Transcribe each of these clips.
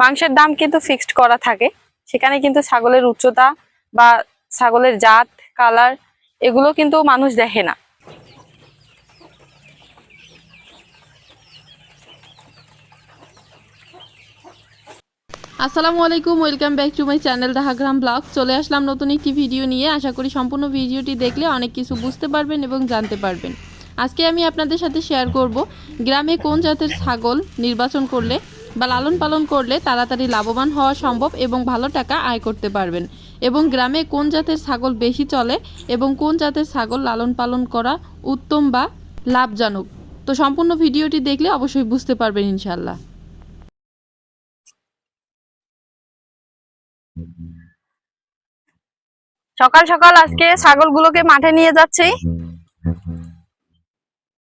মাংসের দাম কিন্তু ফিক্সড করা থাকে। সেখানে কিন্তু ছাগলের উচ্চতা বা ছাগলের জাত কালার এগুলো কিন্তু মানুষ দেখে না। আসসালামু আলাইকুম, welcome back to my channel Dahagram blog. চলে আসলাম নতুন একটি ভিডিও নিয়ে। আশা করি সম্পূর্ণ ভিডিওটি দেখলে অনেক কিছু বুঝতে পারবেন এবং জানতে পারবেন। আজকে আমি আপনাদের সাথে শেয়ার করব, গ্রামে কোন জাতের ছাগল নির্বাচন করলে বা লালন পালন করলে তাড়াতাড়ি লাভবান হওয়া সম্ভব এবং ভালো টাকা আয় করতে পারবেন। এবং গ্রামে কোন জাতের ছাগল বেশি চলে এবং কোন জাতের ছাগল লালন পালন করা উত্তম বা লাভজনক। তো সম্পূর্ণ ভিডিওটি দেখলে অবশ্যই বুঝতে পারবেন ইনশাল্লাহ সকাল সকাল আজকে ছাগলগুলোকে মাঠে নিয়ে যাচ্ছি।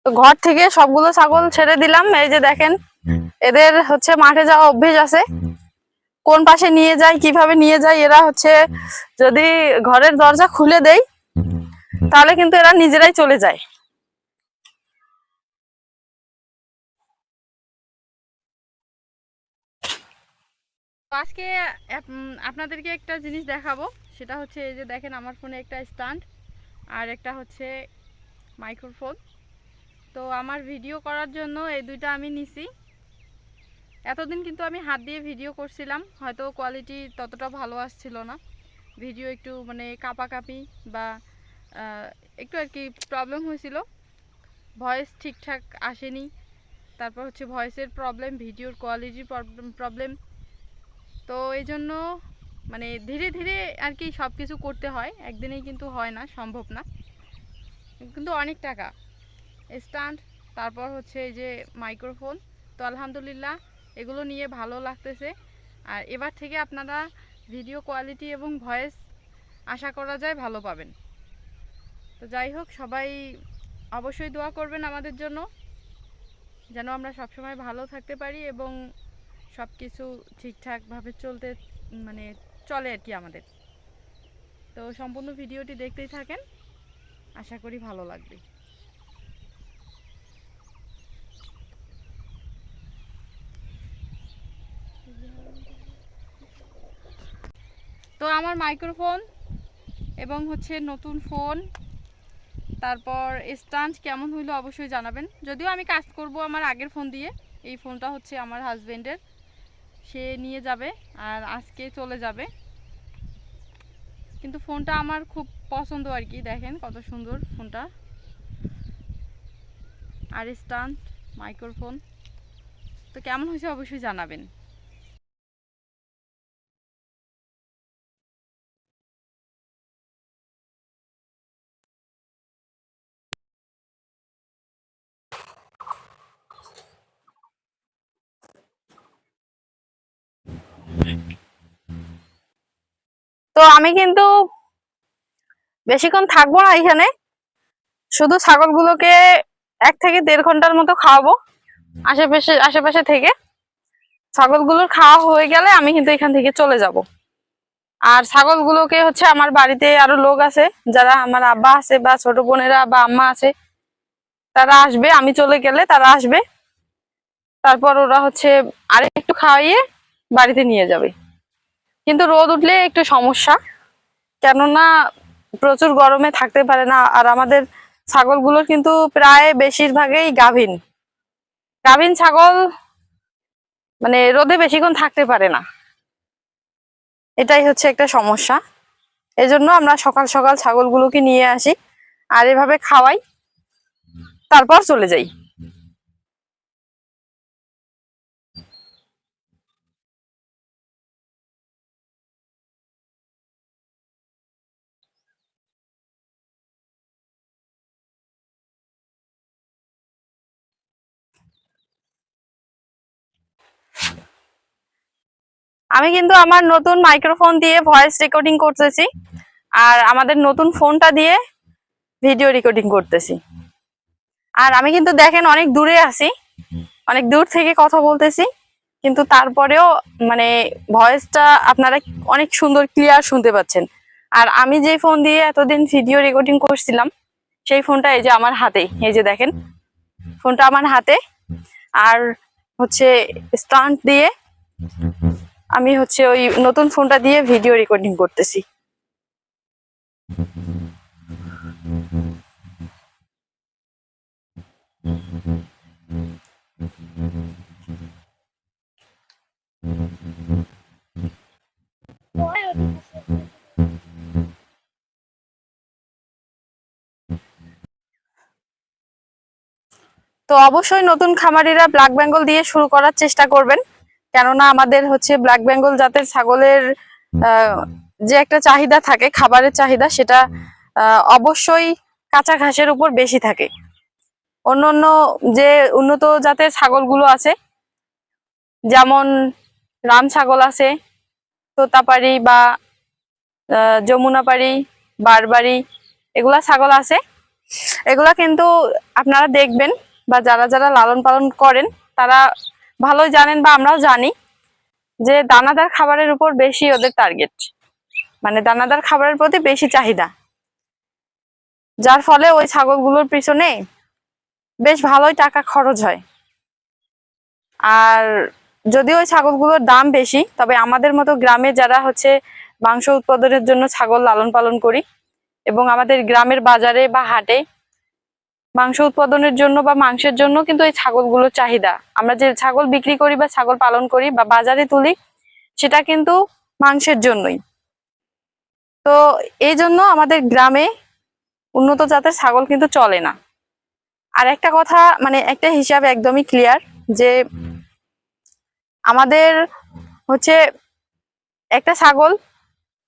ঘর থেকে সবগুলো ছাগল ছেড়ে দিলাম, এই যে দেখেন। এদের হচ্ছে মাঠে যাওয়া অভ্যেস আছে। কোন পাশে নিয়ে যায় কীভাবে নিয়ে যায় এরা হচ্ছে যদি ঘরের দরজা খুলে দেই, তাহলে কিন্তু এরা নিজেরাই চলে যায়। আজকে আপনাদেরকে একটা জিনিস দেখাবো। সেটা হচ্ছে এই যে দেখেন আমার ফোনে একটা স্ট্যান্ড আর একটা হচ্ছে মাইক্রোফোন। তো আমার ভিডিও করার জন্য এই দুইটা আমি নিছি। এতদিন কিন্তু আমি হাত দিয়ে ভিডিও করছিলাম, হয়তো কোয়ালিটি ততটা ভালো আসছিল না। ভিডিও একটু মানে কাঁপাকাঁপি বা একটু আর কি প্রবলেম হয়েছিল। ভয়েস ঠিকঠাক আসেনি। তারপর হচ্ছে ভয়েসের প্রবলেম ভিডিওর কোয়ালিটির প্রবলেম তো এই জন্য মানে ধীরে ধীরে আর কি সব কিছু করতে হয়। একদিনেই কিন্তু হয় না, সম্ভব না। কিন্তু অনেক টাকা। স্ট্যান্ড তারপর হচ্ছে এই যে মাইক্রোফোন তো আলহামদুলিল্লাহ এগুলো নিয়ে ভালো লাগতেছে। আর এবার থেকে আপনারা ভিডিও কোয়ালিটি এবং ভয়েস আশা করা যায় ভালো পাবেন। তো যাই হোক, সবাই অবশ্যই দোয়া করবেন আমাদের জন্য, যেন আমরা সবসময় ভালো থাকতে পারি এবং সব কিছু ঠিকঠাকভাবে চলতে মানে চলে আর কি আমাদের। তো সম্পূর্ণ ভিডিওটি দেখতেই থাকেন। আশা করি ভালো লাগবে। তো আমার মাইক্রোফোন এবং হচ্ছে নতুন ফোন, তারপর স্টান্ট কেমন হইল অবশ্যই জানাবেন। যদিও আমি কাজ করব আমার আগের ফোন দিয়ে, এই ফোনটা হচ্ছে আমার হাজবেন্ডের। সে নিয়ে যাবে আর আজকে চলে যাবে। কিন্তু ফোনটা আমার খুব পছন্দ আর কি, দেখেন কত সুন্দর ফোনটা। আর স্টান্ট, মাইক্রোফোন, তো কেমন হয়েছে অবশ্যই জানাবেন। তো আমি কিন্তু বেশিক্ষণ থাকব না এখানে। শুধু ছাগলগুলোকে এক থেকে দেড় ঘণ্টার মতো খাওয়াবো আশেপাশে আশেপাশে থেকে। ছাগলগুলোর খাওয়া হয়ে গেলে আমি কিন্তু এখান থেকে চলে যাব। আর ছাগলগুলোকে হচ্ছে আমার বাড়িতে আরও লোক আছে, যারা আমার আব্বা আছে বা ছোট বোনেরা বা আম্মা আছে, তারা আসবে, আমি চলে গেলে তারা আসবে। তারপর ওরা হচ্ছে আরে একটু খাওয়াইয়ে বাড়িতে নিয়ে যাবে। কিন্তু রোদ উঠলে একটু সমস্যা। কেননা প্রচুর গরমে থাকতে পারে না, আর আমাদের ছাগলগুলোর কিন্তু প্রায় বেশিরভাগই গাভীন গাভীন ছাগল মানে রোদে বেশিক্ষণ থাকতে পারে না। এটাই হচ্ছে একটা সমস্যা। এই জন্য আমরা সকাল সকাল ছাগলগুলোকে নিয়ে আসি, আর এভাবে খাওয়াই, তারপর চলে যাই। আমি কিন্তু আমার নতুন মাইক্রোফোন দিয়ে ভয়েস রেকর্ডিং করতেছি। আর আমাদের নতুন ফোনটা দিয়ে ভিডিও রেকর্ডিং করতেছি। আর আমি কিন্তু দেখেন অনেক দূরে আছি। অনেক দূর থেকে কথা বলতেছি। কিন্তু তারপরেও মানে ভয়েসটা আপনারা অনেক সুন্দর ক্লিয়ার শুনতে পাচ্ছেন। আর আমি যে ফোন দিয়ে এতদিন ভিডিও রেকর্ডিং করছিলাম, সেই ফোনটা এই যে আমার হাতে। এই যে দেখেন ফোনটা আমার হাতে। আর হচ্ছে স্টান্ট দিয়ে আমি হচ্ছে ওই নতুন ফোনটা দিয়ে ভিডিও রেকর্ডিং করতেছি। তো অবশ্যই নতুন খামারিরা ব্ল্যাক বেঙ্গল দিয়ে শুরু করার চেষ্টা করবেন। কেননা আমাদের হচ্ছে ব্ল্যাক বেঙ্গল জাতের ছাগলের যে একটা চাহিদা থাকে খাবারের চাহিদা সেটা অবশ্যই কাঁচা ঘাসের উপর বেশি থাকে। অন্য অন্য যে উন্নত জাতের ছাগলগুলো আছে যেমন রাম ছাগল আছে তোতাপাড়ি বা যমুনাপাড়ি বারবাড়ি এগুলা ছাগল আছে। এগুলা কিন্তু আপনারা দেখবেন বা যারা যারা লালন পালন করেন তারা ভালোই জানেন বা আমরাও জানি যে দানাদার খাবারের উপর বেশি ওদের টার্গেট মানে দানাদার খাবারের প্রতি বেশি চাহিদা। যার ফলে ওই ছাগলগুলোর পিছনে বেশ ভালোই টাকা খরচ হয়। আর যদি ওই ছাগলগুলোর দাম বেশি, তবে আমাদের মতো গ্রামে যারা হচ্ছে মাংস উৎপাদনের জন্য ছাগল লালন পালন করি এবং আমাদের গ্রামের বাজারে বা হাটে মাংস উৎপাদনের জন্য বা মাংসের জন্য কিন্তু এই ছাগলগুলোর চাহিদা। আমরা যে ছাগল বিক্রি করি বা ছাগল পালন করি বা বাজারে তুলি, সেটা কিন্তু মাংসের জন্যই। তো এই জন্য আমাদের গ্রামে উন্নত জাতের ছাগল কিন্তু চলে না। আর একটা কথা মানে একটা হিসাব একদমই ক্লিয়ার যে আমাদের হচ্ছে একটা ছাগল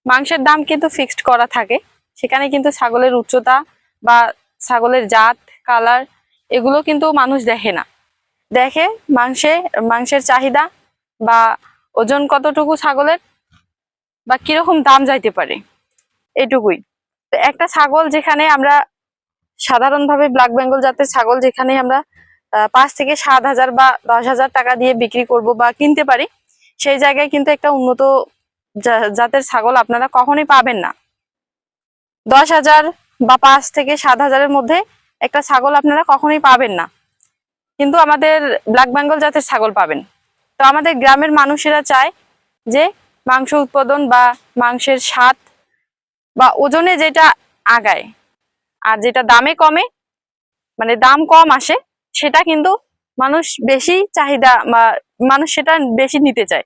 মাংসের দাম কিন্তু ফিক্সড করা থাকে। সেখানে কিন্তু ছাগলের উচ্চতা বা ছাগলের জাত কালার এগুলো কিন্তু মানুষ দেখে না। দেখে মাংসে, মাংসের চাহিদা বা ওজন কতটুকু ছাগলের বা কীরকম দাম যাইতে পারে, এটুকুই। একটা ছাগল যেখানে আমরা সাধারণভাবে ব্ল্যাক বেঙ্গল জাতের ছাগল যেখানে আমরা পাঁচ থেকে সাত হাজার বা দশ হাজার টাকা দিয়ে বিক্রি করব বা কিনতে পারি, সেই জায়গায় কিন্তু একটা উন্নত জাতের ছাগল আপনারা কখনোই পাবেন না। দশ হাজার বা পাঁচ থেকে সাত হাজারের মধ্যে একটা ছাগল আপনারা কখনোই পাবেন না। কিন্তু আমাদের ব্ল্যাক বেঙ্গল জাতের ছাগল পাবেন। তো আমাদের গ্রামের মানুষেরা চায় যে মাংস উৎপাদন বা মাংসের স্বাদ বা ওজনে যেটা আগায় আর যেটা দামে কমে মানে দাম কম আসে, সেটা কিন্তু মানুষ বেশি চাহিদা বা মানুষ সেটা বেশি নিতে চায়।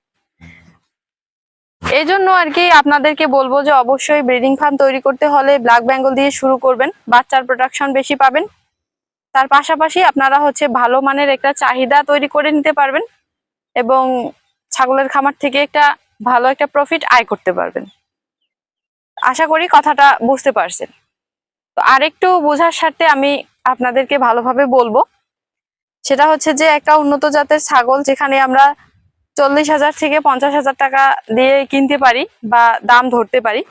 এই জন্য আর কি আপনাদেরকে বলব যে অবশ্যই ব্রিডিং ফার্ম তৈরি করতে হলে ব্ল্যাক বেঙ্গল দিয়ে শুরু করবেন। বাচ্চার প্রোডাকশন বেশি পাবেন। তার পাশাপাশি আপনারা হচ্ছে ভালো মানের একটা চাহিদা তৈরি করে নিতে পারবেন এবং ছাগলের খামার থেকে একটা ভালো একটা প্রফিট আয় করতে পারবেন। আশা করি কথাটা বুঝতে পারছেন। তো আরেকটু বোঝার স্বার্থে আমি আপনাদেরকে ভালোভাবে বলব। সেটা হচ্ছে যে একটা উন্নত জাতের ছাগল যেখানে আমরা চল্লিশ হাজার থেকে পঞ্চাশ হাজার টাকা দিয়ে কিনতে পারি বা দাম ধরতে পারি।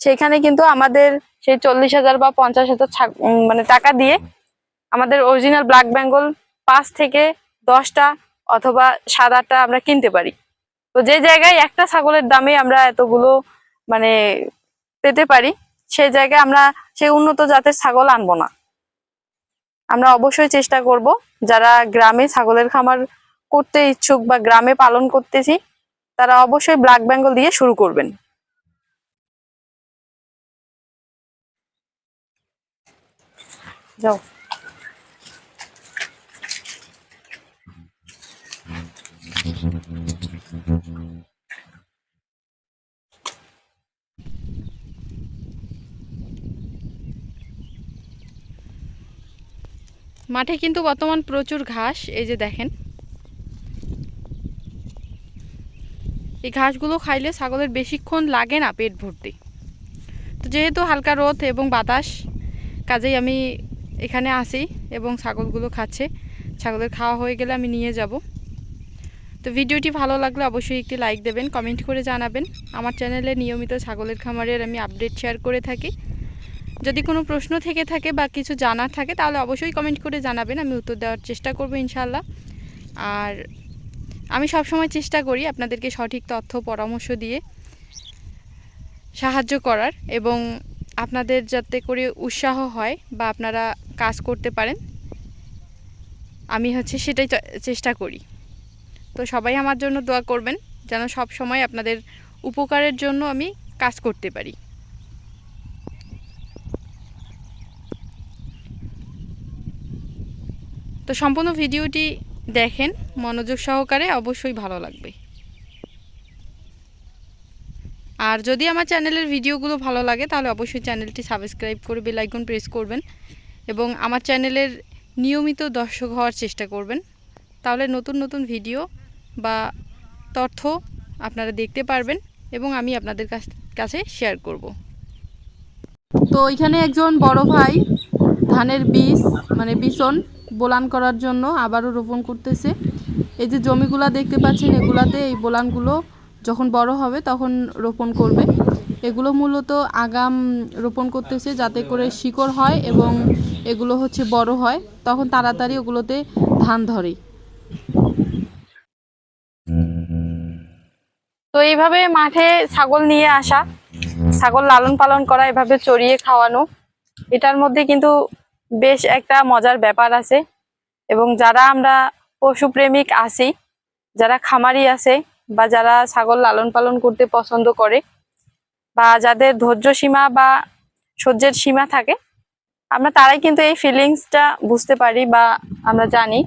সেখানে কিন্তু আমাদের সেই চল্লিশ হাজার বা পঞ্চাশ হাজার মানে টাকা দিয়ে আমাদের অরিজিনাল ব্ল্যাক বেঙ্গল পাঁচ থেকে দশটা অথবা সাত আটটা আমরা কিনতে পারি। তো যে জায়গায় একটা ছাগলের দামে আমরা এতগুলো মানে পেতে পারি, সেই জায়গায় আমরা সেই উন্নত জাতের ছাগল আনব না। আমরা অবশ্যই চেষ্টা করব যারা গ্রামে ছাগলের খামার করতে ইচ্ছুক বা গ্রামে পালন করতেছি, তারা অবশ্যই ব্ল্যাক বেঙ্গল দিয়ে শুরু করবেন। যাও। মাঠে কিন্তু বর্তমান প্রচুর ঘাস, এই যে দেখেন। এই ঘাসগুলো খাইলে ছাগলের বেশিক্ষণ লাগে না পেট ভর্তি। তো যেহেতু হালকা রোদ এবং বাতাস, কাজেই আমি এখানে আসি এবং ছাগলগুলো খাচ্ছে। ছাগলের খাওয়া হয়ে গেলে আমি নিয়ে যাব। তো ভিডিওটি ভালো লাগলে অবশ্যই একটি লাইক দেবেন, কমেন্ট করে জানাবেন। আমার চ্যানেলে নিয়মিত ছাগলের খামারের আমি আপডেট শেয়ার করে থাকি। যদি কোনো প্রশ্ন থেকে থাকে বা কিছু জানার থাকে, তাহলে অবশ্যই কমেন্ট করে জানাবেন, আমি উত্তর দেওয়ার চেষ্টা করব ইনশাল্লাহ আর আমি সব সময় চেষ্টা করি আপনাদেরকে সঠিক তথ্য, পরামর্শ দিয়ে সাহায্য করার এবং আপনাদের যাতে করে উৎসাহ হয় বা আপনারা কাজ করতে পারেন। আমি হচ্ছে সেটাই চেষ্টা করি। তো সবাই আমার জন্য দোয়া করবেন যেন সব সময় আপনাদের উপকারের জন্য আমি কাজ করতে পারি। তো সম্পূর্ণ ভিডিওটি দেখেন, মনোযোগ সহকারে অবশ্যই ভালো লাগবে। আর যদি আমার চ্যানেলের ভিডিওগুলো ভালো লাগে, তাহলে অবশ্যই চ্যানেলটি সাবস্ক্রাইব করে বেল আইকন প্রেস করবেন এবং আমার চ্যানেলের নিয়মিত দর্শক হওয়ার চেষ্টা করবেন। তাহলে নতুন নতুন ভিডিও বা তথ্য আপনারা দেখতে পারবেন এবং আমি আপনাদের কাছ, কাছে শেয়ার করব। তো এখানে একজন বড় ভাই ধানের বীজ মানে বিচন বোলান করার জন্য আবারও রোপণ করতেছে। এই যে জমিগুলা দেখতে পাচ্ছেন, এগুলাতে এই বোলানগুলো যখন বড় হবে তখন রোপণ করবে। এগুলো মূলত আগাম রোপণ করতেছে যাতে করে শিকড় হয় এবং এগুলো হচ্ছে বড় হয়। তখন তাড়াতাড়ি ওগুলোতে ধান ধরে। তো এইভাবে মাঠে ছাগল নিয়ে আসা, ছাগল লালন পালন করা, এভাবে চড়িয়ে খাওয়ানো, এটার মধ্যে কিন্তু বেশ একটা মজার ব্যাপার আছে। এবং যারা আমরা পশুপ্রেমিক আছি, যারা খামারি আছে বা যারা ছাগল লালন পালন করতে পছন্দ করে বা যাদের ধৈর্য সীমা বা সহ্যের সীমা থাকে, আমরা তারাই কিন্তু এই ফিলিংসটা বুঝতে পারি বা আমরা জানি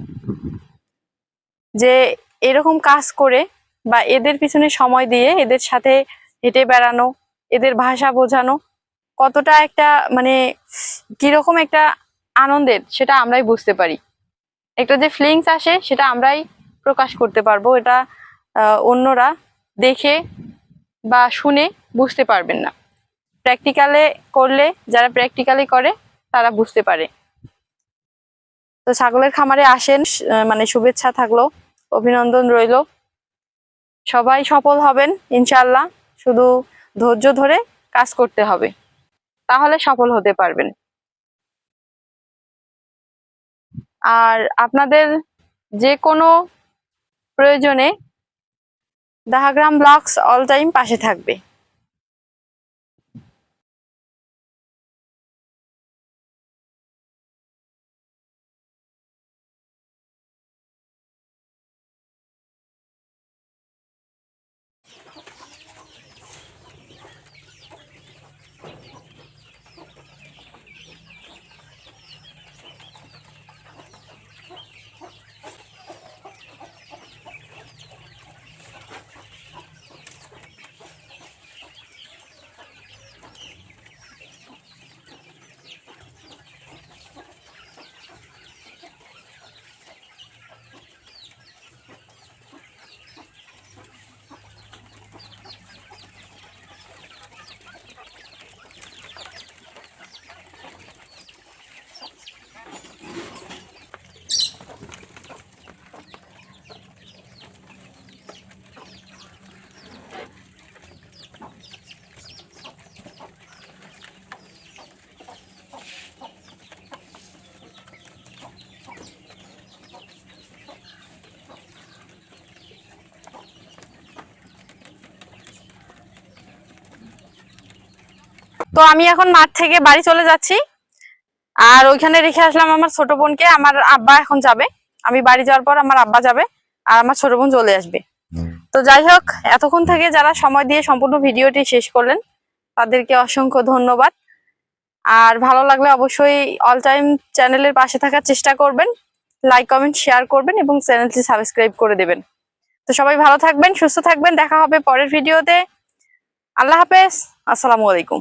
যে এরকম কাজ করে বা এদের পিছনে সময় দিয়ে এদের সাথে হেঁটে বেড়ানো, এদের ভাষা বোঝানো কতটা একটা মানে কীরকম একটা আনন্দের সেটা আমরাই বুঝতে পারি। একটা যে ফিলিংস আসে, সেটা আমরাই প্রকাশ করতে পারব। এটা অন্যরা দেখে বা শুনে বুঝতে পারবেন না। প্র্যাকটিক্যালে করলে, যারা প্র্যাকটিক্যালি করে, তারা বুঝতে পারে। তো ছাগলের খামারে আসেন মানে শুভেচ্ছা থাকল, অভিনন্দন রইল। সবাই সফল হবেন ইনশাল্লাহ শুধু ধৈর্য ধরে কাজ করতে হবে। তাহলে সফল হতে পারবেন। আর আপনাদের যে কোনো প্রয়োজনে দাহাগ্রাম ব্লগস অল টাইম পাশে থাকবে। তো আমি এখন মাঠ থেকে বাড়ি চলে যাচ্ছি। আর ওইখানে রেখে আসলাম আমার ছোট বোনকে আমার আব্বা এখন যাবে। আমি বাড়ি যাওয়ার পর আমার আব্বা যাবে আর আমার ছোট বোন চলে আসবে। তো যাই হোক এতক্ষণ থেকে যারা সময় দিয়ে সম্পূর্ণ ভিডিওটি শেষ করলেন তাদেরকে অসংখ্য ধন্যবাদ। আর ভালো লাগলে অবশ্যই অল টাইম চ্যানেলের পাশে থাকার চেষ্টা করবেন লাইক কমেন্ট শেয়ার করবেন এবং চ্যানেলটি সাবস্ক্রাইব করে দেবেন। তো সবাই ভালো থাকবেন সুস্থ থাকবেন দেখা হবে পরের ভিডিওতে। আল্লাহ হাফেজ আসসালামু আলাইকুম।